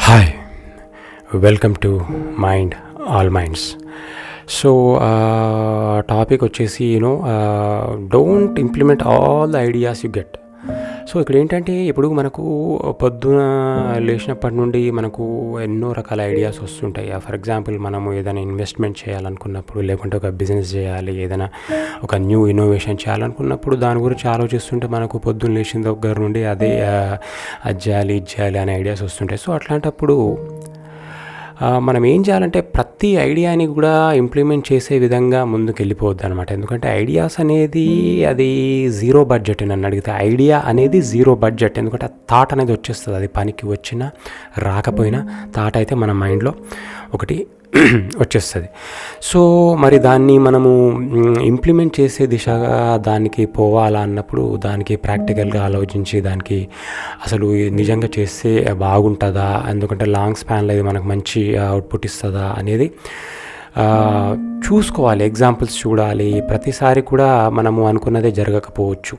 Hi welcome to mind all minds so topic వచ్చేసి you know don't implement all the ideas you get so ఇక్కడ ఏంటంటే ఇప్పుడు మనకు పొద్దున లేచినప్పటి నుండి మనకు ఎన్నో రకాల ఐడియాస్ వస్తుంటాయి. ఫర్ ఎగ్జాంపుల్ మనము ఏదైనా ఇన్వెస్ట్మెంట్ చేయాలనుకున్నప్పుడు లేకుంటే ఒక బిజినెస్ చేయాలి ఏదైనా ఒక న్యూ ఇన్నోవేషన్ చేయాలనుకున్నప్పుడు దాని గురించి ఆలోచిస్తుంటే మనకు పొద్దున్న లేచిన దగ్గర నుండి అదే అజ్జాలి అది చేయాలి ఇది చేయాలి అనే ఐడియాస్ వస్తుంటాయి. సో అట్లాంటప్పుడు మనం ఏం చేయాలంటే ప్రతి ఐడియాని కూడా ఇంప్లిమెంట్ చేసే విధంగా ముందుకు వెళ్ళిపోవద్దు అనమాట ఎందుకంటే ఐడియాస్ అనేది అది జీరో బడ్జెట్ నన్ను అడిగితే ఐడియా అనేది జీరో బడ్జెట్. ఎందుకంటే థాట్ అనేది వచ్చేస్తుంది. అది పనికి వచ్చినా రాకపోయినా థాట్ అయితే మన మైండ్లో ఒకటి వచ్చేస్తుంది. సో మరి దాన్ని మనము ఇంప్లిమెంట్ చేసే దిశగా దానికి పోవాలా అన్నప్పుడు దానికి ప్రాక్టికల్గా ఆలోచించి దానికి అసలు నిజంగా చేస్తే బాగుంటుందా ఎందుకంటే లాంగ్ స్పాన్లో ఇది మనకు మంచి అవుట్పుట్ ఇస్తుందా అనేది చూసుకోవాలి. ఎగ్జాంపుల్స్ చూడాలి. ప్రతిసారి కూడా మనము అనుకున్నదే జరగకపోవచ్చు.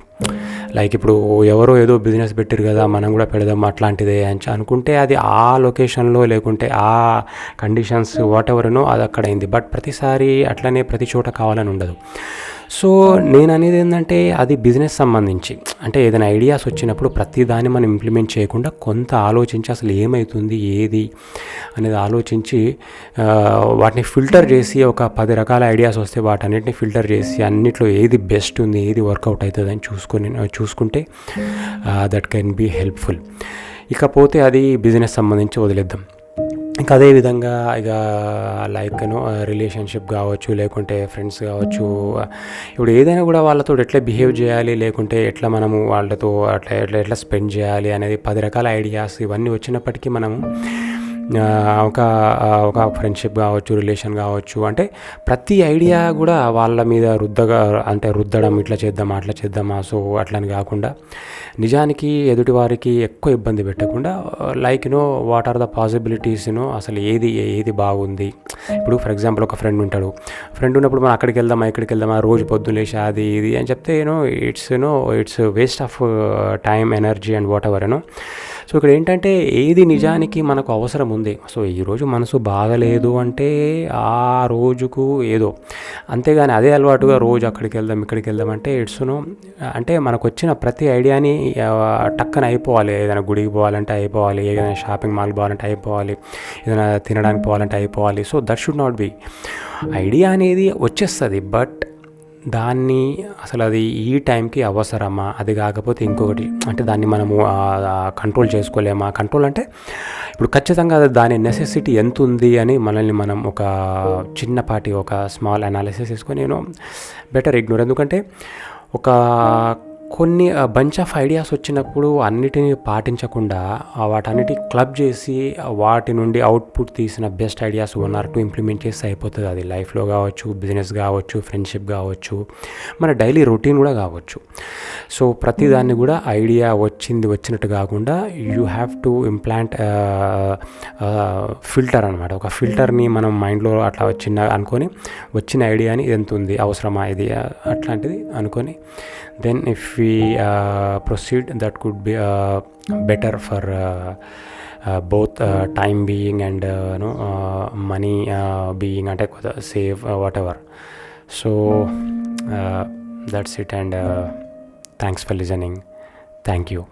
లైక్ ఇప్పుడు ఎవరో ఏదో బిజినెస్ పెట్టారు కదా మనం కూడా పెడదాం అట్లాంటిదే అని అనుకుంటే అది ఆ లొకేషన్లో లేకుంటే ఆ కండిషన్స్ వాట్ ఎవరనో అది అక్కడ అయింది. బట్ ప్రతిసారి అట్లనే ప్రతి చోట కావాలని ఉండదు. సో నేను అనేది ఏంటంటే అది బిజినెస్ సంబంధించి. అంటే ఏదైనా ఐడియాస్ వచ్చినప్పుడు ప్రతి దాన్ని మనం ఇంప్లిమెంట్ చేయకుండా కొంత ఆలోచించి అసలు ఏమవుతుంది ఏది అనేది ఆలోచించి వాటిని ఫిల్టర్ చేసి ఒక పది రకాల ఐడియాస్ వస్తే వాటన్నిటిని ఫిల్టర్ చేసి అన్నిట్లో ఏది బెస్ట్ ఉంది ఏది వర్కౌట్ అవుతుంది అని చూసుకొని చూసుకుంటే దట్ కెన్ బీ హెల్ప్ఫుల్ ఇకపోతే అది బిజినెస్ సంబంధించి వదిలేద్దాం. ఇంకా అదే విధంగా ఇక లైక్ రిలేషన్షిప్ కావచ్చు లేకుంటే ఫ్రెండ్స్ కావచ్చు ఇప్పుడు ఏదైనా కూడా వాళ్ళతో ఎట్లా బిహేవ్ చేయాలి లేకుంటే ఎట్లా మనము వాళ్ళతో అట్లా ఎట్లా ఎట్లా స్పెండ్ చేయాలి అనేది పది రకాల ఐడియాస్ ఇవన్నీ వచ్చినప్పటికీ మనము ఒక ఒక ఫ్రెండ్షిప్ కావచ్చు రిలేషన్ కావచ్చు అంటే ప్రతి ఐడియా కూడా వాళ్ళ మీద రుద్దగా అంటే రుద్దడం ఇట్లా చేద్దామా అట్లా చేద్దామా సో అట్లని కాకుండా నిజానికి ఎదుటి వారికి ఎక్కువ ఇబ్బంది పెట్టకుండా like know what are the possibilities అసలు ఏది ఏది బాగుంది. ఇప్పుడు ఫర్ ఎగ్జాంపుల్ ఒక ఫ్రెండ్ ఉంటాడు. ఫ్రెండ్ ఉన్నప్పుడు మనం అక్కడికి వెళ్దామా ఇక్కడికి వెళ్దామా రోజు పొద్దున్న లేచి అది ఇది అని చెప్తే you know it's you know it's waste of time energy and whatever you know so ఇక్కడ ఏంటంటే ఏది నిజానికి మనకు అవసరం ఉంది సో ఈరోజు మనసు బాగలేదు అంటే ఆ రోజుకు ఏదో. అంతేగాని అదే అలవాటుగా రోజు అక్కడికి వెళ్దాం ఇక్కడికి వెళ్దాం అంటే ఇట్స్ను అంటే మనకు వచ్చిన ప్రతి ఐడియాని టక్కన అయిపోవాలి. ఏదైనా గుడికి పోవాలంటే అయిపోవాలి ఏదైనా షాపింగ్ మాల్ పోవాలంటే అయిపోవాలి ఏదైనా తినడానికి పోవాలంటే అయిపోవాలి. So that should not be. Idea అనేది వచ్చేస్తుంది బట్ దాన్ని అసలు అది ఈ టైంకి అవసరమా? అది కాకపోతే ఇంకొకటి అంటే దాన్ని మనము కంట్రోల్ చేసుకోలేమా? కంట్రోల్ అంటే ఇప్పుడు ఖచ్చితంగా దాని నెసెసిటీ ఎంత ఉంది అని మనల్ని మనం ఒక చిన్నపాటి ఒక స్మాల్ అనాలిసిస్ చేసుకొని నేను బెటర్ ఇగ్నోర్ ఎందుకంటే ఒక కొన్ని బంచ్ ఆఫ్ ఐడియాస్ వచ్చినప్పుడు అన్నిటిని పాటించకుండా వాటన్నిటి క్లబ్ చేసి వాటి నుండి అవుట్పుట్ తీసిన best ideas one or two implement చేస్తే అయిపోతుంది. అది లైఫ్లో కావచ్చు బిజినెస్ కావచ్చు ఫ్రెండ్షిప్ కావచ్చు మన డైలీ రొటీన్ కూడా కావచ్చు. సో ప్రతిదాన్ని కూడా ఐడియా వచ్చింది వచ్చినట్టు కాకుండా you have to implant filter అనమాట ఒక ఫిల్టర్ని మనం మైండ్లో అట్లా వచ్చిన అనుకొని వచ్చిన ఐడియాని ఇది ఎంత ఉంది అవసరమా ఇది అట్లాంటిది అనుకొని then if we uh, proceed that could be uh, better for uh, uh, both uh, time being and uh, you know money being attack save whatever. So that's it and thanks for listening. Thank you.